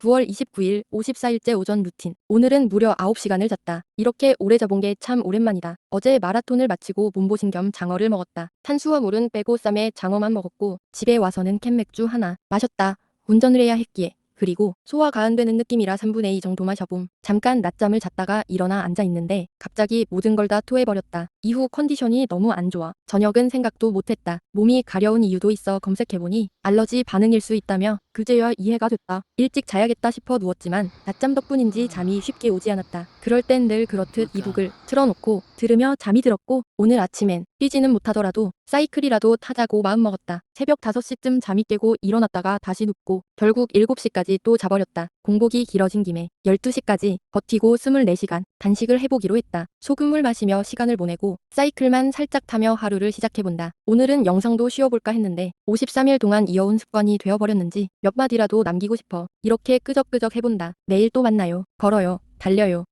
9월 29일 54일째 오전 루틴. 오늘은 무려 9시간을 잤다. 이렇게 오래 자본 게 참 오랜만이다. 어제 마라톤을 마치고 몸보신 겸 장어를 먹었다. 탄수화물은 빼고 쌈에 장어만 먹었고 집에 와서는 캔맥주 하나 마셨다. 운전을 해야 했기에. 그리고 소화 가 안 되는 느낌이라 3분의 2 정도 마셔봄. 잠깐 낮잠을 잤다가 일어나 앉아 있는데 갑자기 모든 걸 다 토해버렸다. 이후 컨디션이 너무 안 좋아. 저녁은 생각도 못했다. 몸이 가려운 이유도 있어 검색해보니 알러지 반응일 수 있다며 그제야 이해가 됐다. 일찍 자야겠다 싶어 누웠지만 낮잠 덕분인지 잠이 쉽게 오지 않았다. 그럴 땐 늘 그렇듯 이북을 틀어놓고 들으며 잠이 들었고 오늘 아침엔 뛰지는 못하더라도 사이클이라도 타자고 마음먹었다. 새벽 5시쯤 잠이 깨고 일어났다가 다시 눕고 결국 7시까지 또 자버렸다. 공복이 길어진 김에 12시까지 버티고 24시간 단식을 해보기로 했다. 소금물 마시며 시간을 보내고 사이클만 살짝 타며 하루를 시작해본다. 오늘은 영상도 쉬어볼까 했는데 53일 동안 이어온 습관이 되어버렸는지 몇 마디라도 남기고 싶어. 이렇게 끄적끄적 해본다. 내일 또 만나요. 걸어요. 달려요.